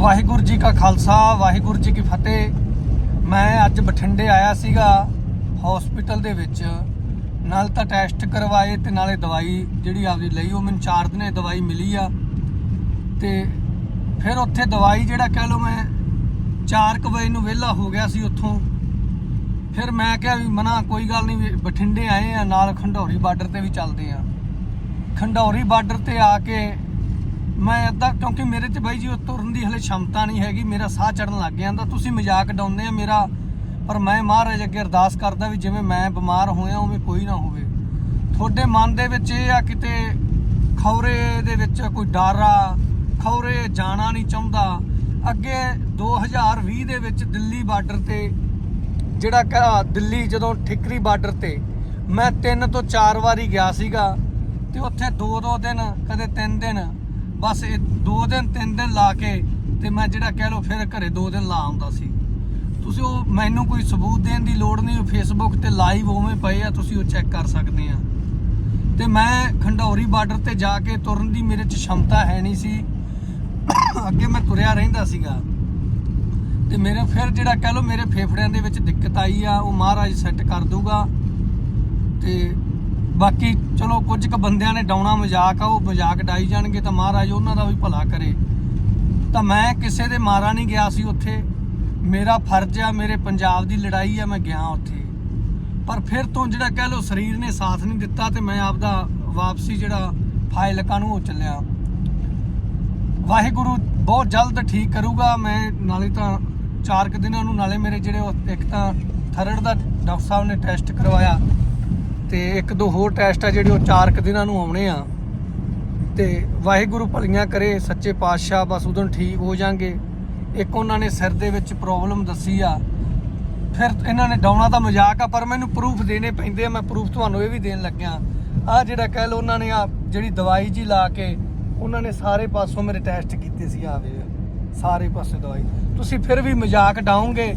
ਵਾਹਿਗੁਰੂ ਜੀ ਕਾ ਖਾਲਸਾ, ਵਾਹਿਗੁਰੂ ਜੀ ਕੀ ਫਤਿਹ। ਮੈਂ ਅੱਜ ਬਠਿੰਡੇ ਆਇਆ ਸੀਗਾ ਹਸਪੀਟਲ ਦੇ ਵਿੱਚ। ਨਾਲ ਤਾਂ ਟੈਸਟ ਕਰਵਾਏ ਤੇ ਨਾਲੇ ਦਵਾਈ ਜਿਹੜੀ ਆਪਦੀ ਲਈ, ਉਹ ਮੈਨੂੰ ਚਾਰ ਦਿਨੇ ਦਵਾਈ ਮਿਲੀ ਆ। ਤੇ ਫਿਰ ਉੱਥੇ ਦਵਾਈ ਜਿਹੜਾ ਕਹਿ ਲਓ ਮੈਂ 4 ਵਜੇ ਨੂੰ ਵਿਹਲਾ ਹੋ ਗਿਆ ਸੀ ਉੱਥੋਂ। ਫਿਰ ਮੈਂ ਕਿਹਾ ਵੀ ਮਨਾ ਕੋਈ ਗੱਲ ਨਹੀਂ ਵੀ ਬਠਿੰਡੇ ਆਏ ਆ, ਨਾਲ ਖੰਡੌਰੀ ਬਾਰਡਰ ਤੇ ਵੀ ਚੱਲਦੇ ਆ। ਖੰਡੌਰੀ ਬਾਰਡਰ ਤੇ ਆ ਕੇ ਮੈਂ ਅੱਧਾ, ਕਿਉਂਕਿ ਮੇਰੇ ਚ ਬਾਈ ਜੀ ਉਹ ਤੁਰਨ ਦੀ ਹਲੇ ਸ਼ਮਤਾ ਨਹੀਂ ਹੈਗੀ, ਮੇਰਾ ਸਾਹ ਚੜਨ ਲੱਗ ਗਿਆ ਤਾਂ ਤੁਸੀਂ ਮਜ਼ਾਕ ਡਾਉਂਦੇ ਆ, ਮੇਰਾ ਪਰ ਮੈਂ ਮਹਾਰਾਜ ਅੱਗੇ ਅਰਦਾਸ ਕਰਦਾ ਵੀ ਜਿਵੇਂ ਮੈਂ ਬਿਮਾਰ ਹੋਇਆ, ਉਵੇਂ ਕੋਈ ਨਾ ਹੋਵੇ। ਤੁਹਾਡੇ ਮਨ ਦੇ ਵਿੱਚ ਇਹ ਆ ਕਿਤੇ ਖੌਰੇ ਦੇ ਵਿੱਚ ਕੋਈ ਡਰ ਆ ਖੌਰੇ ਜਾਣਾ ਨਹੀਂ ਚਾਹੁੰਦਾ। ਅੱਗੇ 2020 ਦੇ ਵਿੱਚ ਦਿੱਲੀ ਬਾਰਡਰ ਤੇ, ਜਿਹੜਾ ਕਿ ਦਿੱਲੀ ਜਦੋਂ ਠਿਕਰੀ ਬਾਰਡਰ ਤੇ, ਮੈਂ ਤਿੰਨ ਤੋਂ ਚਾਰ ਵਾਰੀ ਗਿਆ ਸੀਗਾ, ਤੇ ਉੱਥੇ ਦੋ ਦੋ ਦਿਨ, ਕਦੇ ਤਿੰਨ ਦਿਨ ਬਸ ਇਹ ਦੋ ਦਿਨ, ਤਿੰਨ ਦਿਨ ਲਾ ਕੇ ਤੇ ਮੈਂ ਜਿਹੜਾ ਕਹਿ ਲਓ ਫਿਰ ਘਰੇ ਦੋ ਦਿਨ ਲਾ ਆਉਂਦਾ ਸੀ। ਤੁਸੀਂ ਉਹ ਮੈਨੂੰ ਕੋਈ ਸਬੂਤ ਦੇਣ ਦੀ ਲੋੜ ਨਹੀਂ ਫੇਸਬੁੱਕ ਤੇ ਲਾਈਵ ਉਵੇਂ ਪਏ ਆ, ਤੁਸੀਂ ਉਹ ਚੈੱਕ ਕਰ ਸਕਦੇ ਆ। ਤੇ ਮੈਂ ਖੰਡੌਰੀ ਬਾਰਡਰ ਤੇ ਜਾ ਕੇ ਤੁਰਨ ਦੀ ਮੇਰੇ ਚ ਸ਼ਮਤਾ ਹੈ ਨਹੀਂ ਸੀ। ਅੱਗੇ ਮੈਂ ਤੁਰਿਆ ਰਹਿੰਦਾ ਸੀਗਾ। ਤੇ ਮੇਰੇ ਫਿਰ ਜਿਹੜਾ ਕਹਿ ਲਓ ਮੇਰੇ ਫੇਫੜਿਆਂ ਦੇ ਵਿੱਚ ਦਿੱਕਤ ਆਈ ਆ, ਉਹ ਮਹਾਰਾਜ ਸੈੱਟ ਕਰ ਦੂਗਾ ਤੇ ਬਾਕੀ ਚਲੋ ਕੁਝ ਕੁ ਬੰਦਿਆਂ ਨੇ ਡਾਉਣਾ ਮਜ਼ਾਕ ਆ, ਉਹ ਮਜ਼ਾਕ ਡਾਈ ਜਾਣਗੇ ਤਾਂ ਮਹਾਰਾਜ ਉਹਨਾਂ ਦਾ ਵੀ ਭਲਾ ਕਰੇ। ਤਾਂ ਮੈਂ ਕਿਸੇ ਦੇ ਮਾਰਾ ਨਹੀਂ ਗਿਆ ਸੀ ਉੱਥੇ। ਮੇਰਾ ਫਰਜ਼ ਆ, ਮੇਰੇ ਪੰਜਾਬ ਦੀ ਲੜਾਈ ਆ, ਮੈਂ ਗਿਆ ਉੱਥੇ। ਪਰ ਫਿਰ ਤੋਂ ਜਿਹੜਾ ਕਹਿ ਲਓ ਸਰੀਰ ਨੇ ਸਾਥ ਨਹੀਂ ਦਿੱਤਾ ਤੇ ਮੈਂ ਆਪਦਾ ਵਾਪਸੀ ਜਿਹੜਾ ਫਾਇਲਕਾਂ ਨੂੰ ਉਹ ਚੱਲਿਆ। ਵਾਹਿਗੁਰੂ ਬਹੁਤ ਜਲਦ ਠੀਕ ਕਰੂਗਾ, ਮੈਂ ਨਾਲੇ ਤਾਂ ਚਾਰ ਕੁ ਦਿਨਾਂ ਨੂੰ ਨਾਲੇ ਮੇਰੇ ਜਿਹੜੇ ਇੱਕ ਤਾਂ ਥਰਡ ਦਾ ਡਾਕਟਰ ਸਾਹਿਬ ਨੇ ਟੈਸਟ ਕਰਵਾਇਆ। ਤੇ ਇੱਕ ਦੋ ਹੋਰ ਟੈਸਟ ਆ ਜਿਹੜੇ ਉਹ ਚਾਰ ਕੁ ਦਿਨਾਂ ਨੂੰ ਆਉਣੇ ਆ। ਤੇ ਵਾਹਿਗੁਰੂ ਭਲੀਆਂ ਕਰੇ, ਸੱਚੇ ਪਾਤਸ਼ਾਹ ਬਸ ਉਦੋਂ ਠੀਕ ਹੋ ਜਾਣਗੇ। ਇੱਕ ਉਹਨਾਂ ਨੇ ਸਿਰ ਦੇ ਵਿੱਚ ਪ੍ਰੋਬਲਮ ਦੱਸੀ ਆ। ਫਿਰ ਇਹਨਾਂ ਨੇ ਡਾਉਣਾ ਤਾਂ ਮਜ਼ਾਕ ਆ, ਪਰ ਮੈਨੂੰ ਪ੍ਰੂਫ ਦੇਣੇ ਪੈਂਦੇ ਆ, ਮੈਂ ਪ੍ਰੂਫ ਤੁਹਾਨੂੰ ਇਹ ਵੀ ਦੇਣ ਲੱਗਿਆ। ਆ ਜਿਹੜਾ ਕਹਿ ਲਓ ਉਹਨਾਂ ਨੇ ਆ ਜਿਹੜੀ ਦਵਾਈ ਜੀ ਲਾ ਕੇ, ਉਹਨਾਂ ਨੇ ਸਾਰੇ ਪਾਸੋਂ ਮੇਰੇ ਟੈਸਟ ਕੀਤੇ ਸੀ ਆਵੇ ਸਾਰੇ ਪਾਸੇ ਦਵਾਈ। ਤੁਸੀਂ ਫਿਰ ਵੀ ਮਜ਼ਾਕ ਡਾਉਂਗੇ,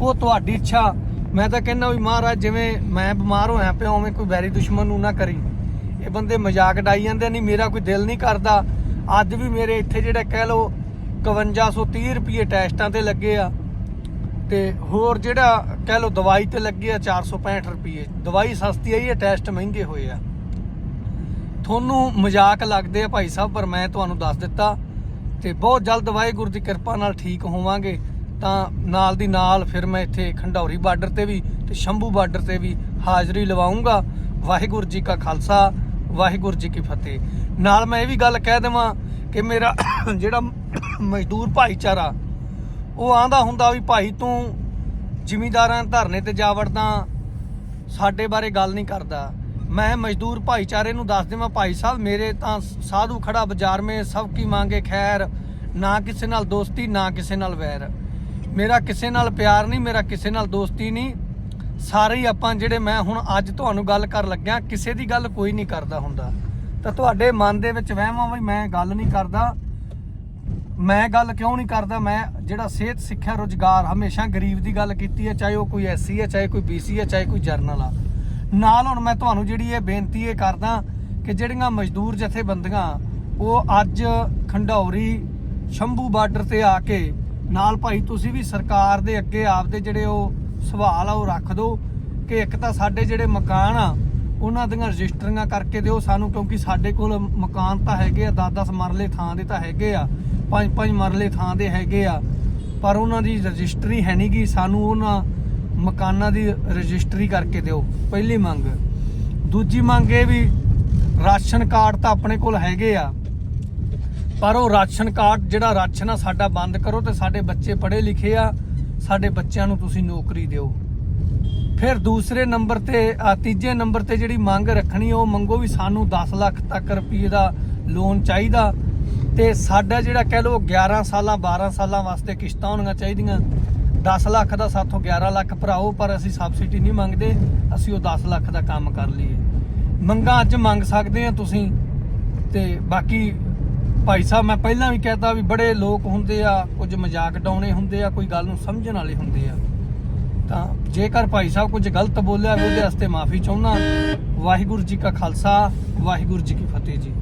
ਉਹ ਤੁਹਾਡੀ ਇੱਛਾ। ਮੈਂ ਤਾਂ ਕਹਿੰਦਾ ਵੀ ਮਹਾਰਾਜ, ਜਿਵੇਂ ਮੈਂ ਬਿਮਾਰ ਹੋਇਆ ਪਿਆ, ਉਵੇਂ ਕੋਈ ਵੈਰੀ ਦੁਸ਼ਮਣ ਨੂੰ ਨਾ ਕਰੀ। ਇਹ ਬੰਦੇ ਮਜ਼ਾਕ ਡਾਈ ਜਾਂਦੇ ਨਹੀਂ ਮੇਰਾ ਕੋਈ ਦਿਲ ਨਹੀਂ ਕਰਦਾ। ਅੱਜ ਵੀ ਮੇਰੇ ਇੱਥੇ ਜਿਹੜਾ ਕਹਿ ਲਓ 5130 ਰੁਪਏ ਟੈਸਟਾਂ ਤੇ ਲੱਗੇ ਆ, ਤੇ ਹੋਰ ਜਿਹੜਾ ਕਹਿ ਲਓ ਦਵਾਈ ਤੇ ਲੱਗੇ ਆ 465 ਰੁਪਏ। ਦਵਾਈ ਸਸਤੀ ਆਈ ਹੈ ਟੈਸਟ ਮਹਿੰਗੇ ਹੋਏ ਆ। ਤੁਹਾਨੂੰ ਮਜ਼ਾਕ ਲੱਗਦੇ ਆ ਭਾਈ ਸਾਹਿਬ, ਪਰ ਮੈਂ ਤੁਹਾਨੂੰ ਦੱਸ ਦਿੱਤਾ, ਤੇ ਬਹੁਤ ਜਲਦ ਵਾਹਿਗੁਰੂ ਦੀ ਕਿਰਪਾ ਨਾਲ ਠੀਕ ਹੋਵਾਂਗੇ। ਤਾਂ ਨਾਲ ਦੀ ਨਾਲ ਫਿਰ ਮੈਂ ਇੱਥੇ ਖੰਡੌਰੀ ਬਾਰਡਰ ਤੇ ਵੀ ਤੇ ਸ਼ੰਭੂ ਬਾਰਡਰ ਤੇ ਵੀ ਹਾਜ਼ਰੀ ਲਵਾਉਂਗਾ। ਵਾਹਿਗੁਰੂ ਜੀ ਕਾ ਖਾਲਸਾ, ਵਾਹਿਗੁਰੂ ਜੀ ਕੀ ਫਤਿਹ। ਨਾਲ ਮੈਂ ਇਹ ਵੀ ਗੱਲ ਕਹਿ ਦੇਵਾਂ ਕਿ ਮੇਰਾ ਜਿਹੜਾ ਮਜ਼ਦੂਰ ਭਾਈਚਾਰਾ, ਉਹ ਆਂਦਾ ਹੁੰਦਾ ਵੀ ਭਾਈ ਤੂੰ ਜ਼ਿਮੀਦਾਰਾਂ ਧਰਨੇ ਤੇ ਜਾ ਵੜਦਾ, ਸਾਡੇ ਬਾਰੇ ਗੱਲ ਨਹੀਂ ਕਰਦਾ। ਮੈਂ ਮਜ਼ਦੂਰ ਭਾਈਚਾਰੇ ਨੂੰ ਦੱਸ ਦੇਵਾਂ, ਭਾਈ ਸਾਹਿਬ, ਮੇਰੇ ਤਾਂ ਸਾਧੂ ਖੜਾ ਬਾਜ਼ਾਰ ਮੇ ਸਭ ਕੀ ਮੰਗੇ ਖੈਰ, ਨਾ ਕਿਸੇ ਨਾਲ ਦੋਸਤੀ, ਨਾ ਕਿਸੇ ਨਾਲ ਵੈਰ। ਮੇਰਾ ਕਿਸੇ ਨਾਲ ਪਿਆਰ ਨਹੀਂ, ਮੇਰਾ ਕਿਸੇ ਨਾਲ ਦੋਸਤੀ ਨਹੀਂ। ਸਾਰੇ ਹੀ ਆਪਾਂ ਜਿਹੜੇ ਮੈਂ ਹੁਣ ਅੱਜ ਤੁਹਾਨੂੰ ਗੱਲ ਕਰ ਲੱਗਿਆ, ਕਿਸੇ ਦੀ ਗੱਲ ਕੋਈ ਨਹੀਂ ਕਰਦਾ ਹੁੰਦਾ। ਤਾਂ ਤੁਹਾਡੇ ਮਨ ਦੇ ਵਿੱਚ ਵਹਿਮਾਂ ਵੀ ਮੈਂ ਗੱਲ ਨਹੀਂ ਕਰਦਾ। ਮੈਂ ਗੱਲ ਕਿਉਂ ਨਹੀਂ ਕਰਦਾ? ਮੈਂ ਜਿਹੜਾ ਸਿਹਤ ਸਿੱਖਿਆ ਰੋਜ਼ਗਾਰ ਹਮੇਸ਼ਾ ਗਰੀਬ ਦੀ ਗੱਲ ਕੀਤੀ ਹੈ, ਚਾਹੇ ਉਹ ਕੋਈ ਐਸਸੀ ਹੈ, ਚਾਹੇ ਕੋਈ ਬੀਸੀ ਹੈ, ਚਾਹੇ ਕੋਈ ਜਰਨਲ ਆ। ਨਾਲ ਹੁਣ ਮੈਂ ਤੁਹਾਨੂੰ ਜਿਹੜੀ ਇਹ ਬੇਨਤੀ ਇਹ ਕਰਦਾ ਕਿ ਜਿਹੜੀਆਂ ਮਜ਼ਦੂਰ ਜਥੇਬੰਦੀਆਂ, ਉਹ ਅੱਜ ਖੰਡੌਰੀ ਸ਼ੰਭੂ ਬਾਰਡਰ ਤੇ ਆ ਕੇ ਨਾਲ ਭਾਈ ਤੁਸੀਂ ਵੀ ਸਰਕਾਰ ਦੇ ਅੱਗੇ ਆਪਦੇ ਜਿਹੜੇ ਉਹ ਸਵਾਲ ਆ ਉਹ ਰੱਖ ਦਿਓ ਕਿ ਇੱਕ ਤਾਂ ਸਾਡੇ ਜਿਹੜੇ ਮਕਾਨ ਆ, ਉਹਨਾਂ ਦੀਆਂ ਰਜਿਸਟਰੀਆਂ ਕਰਕੇ ਦਿਓ ਸਾਨੂੰ, ਕਿਉਂਕਿ ਸਾਡੇ ਕੋਲ ਮਕਾਨ ਤਾਂ ਹੈਗੇ ਆ 10-10 ਮਰਲੇ ਥਾਂ ਦੇ ਤਾਂ ਹੈਗੇ ਆ 5-5 ਮਰਲੇ ਥਾਂ ਦੇ ਹੈਗੇ ਆ, ਪਰ ਉਹਨਾਂ ਦੀ ਰਜਿਸਟਰੀ ਹੈ ਨਹੀਂਗੀ ਸਾਨੂੰ ਉਹਨਾਂ ਮਕਾਨਾਂ ਦੀ ਰਜਿਸਟਰੀ ਕਰਕੇ ਦਿਓ, ਪਹਿਲੀ ਮੰਗ। ਦੂਜੀ ਮੰਗ ਇਹ ਵੀ ਰਾਸ਼ਨ ਕਾਰਡ ਤਾਂ ਆਪਣੇ ਕੋਲ ਹੈਗੇ ਆ ਪਰ ਉਹ ਰਾਸ਼ਨ ਕਾਰਡ ਜਿਹੜਾ ਰਾਸ਼ਨ ਆ ਸਾਡਾ ਬੰਦ ਕਰੋ ਤੇ ਸਾਡੇ ਬੱਚੇ ਪੜ੍ਹੇ ਲਿਖੇ ਆ, ਸਾਡੇ ਬੱਚਿਆਂ ਨੂੰ ਤੁਸੀਂ ਨੌਕਰੀ ਦਿਓ। ਫਿਰ ਦੂਸਰੇ ਨੰਬਰ ਤੇ ਆ ਤੀਜੇ ਨੰਬਰ ਤੇ ਜਿਹੜੀ ਮੰਗ ਰੱਖਣੀ, ਉਹ ਮੰਗੋ ਵੀ ਸਾਨੂੰ 10 ਲੱਖ ਤੱਕ ਰੁਪਏ ਦਾ ਲੋਨ ਚਾਹੀਦਾ ਤੇ ਸਾਡਾ ਜਿਹੜਾ ਕਹਿ ਲਓ 11 ਸਾਲਾਂ 12 ਸਾਲਾਂ ਵਾਸਤੇ ਕਿਸ਼ਤਾਂ ਹੋਣੀਆਂ ਚਾਹੀਦੀਆਂ। 10 ਲੱਖ ਦਾ ਸਾਥੋਂ 11 ਲੱਖ ਭਰਾਓ, ਪਰ ਅਸੀਂ ਸਬਸਿਡੀ ਨਹੀਂ ਮੰਗਦੇ, ਅਸੀਂ ਉਹ 10 ਲੱਖ ਦਾ ਕੰਮ ਕਰ ਲਈਏ। ਮੰਗਾਂ ਅੱਜ ਮੰਗ ਸਕਦੇ ਆ ਤੁਸੀਂ ਤੇ ਬਾਕੀ ਭਾਈ ਸਾਹਿਬ, ਮੈਂ ਪਹਿਲਾਂ ਵੀ ਕਹਿਤਾ ਵੀ ਬੜੇ ਲੋਕ ਹੁੰਦੇ ਆ, ਕੁਝ ਮਜ਼ਾਕ ਡਾਉਣੇ ਹੁੰਦੇ ਆ, ਕੋਈ ਗੱਲ ਨੂੰ ਸਮਝਣ ਵਾਲੇ ਹੁੰਦੇ ਆ। ਤਾਂ ਜੇਕਰ ਭਾਈ ਸਾਹਿਬ ਕੁਝ ਗਲਤ ਬੋਲਿਆ ਵੀ ਉਹਦੇ ਵਾਸਤੇ ਮਾਫੀ ਚਾਹੁੰਦਾ, ਵਾਹਿਗੁਰੂ ਜੀ ਕਾ ਖਾਲਸਾ, ਵਾਹਿਗੁਰੂ ਜੀ ਕੀ ਫਤਿਹ ਜੀ।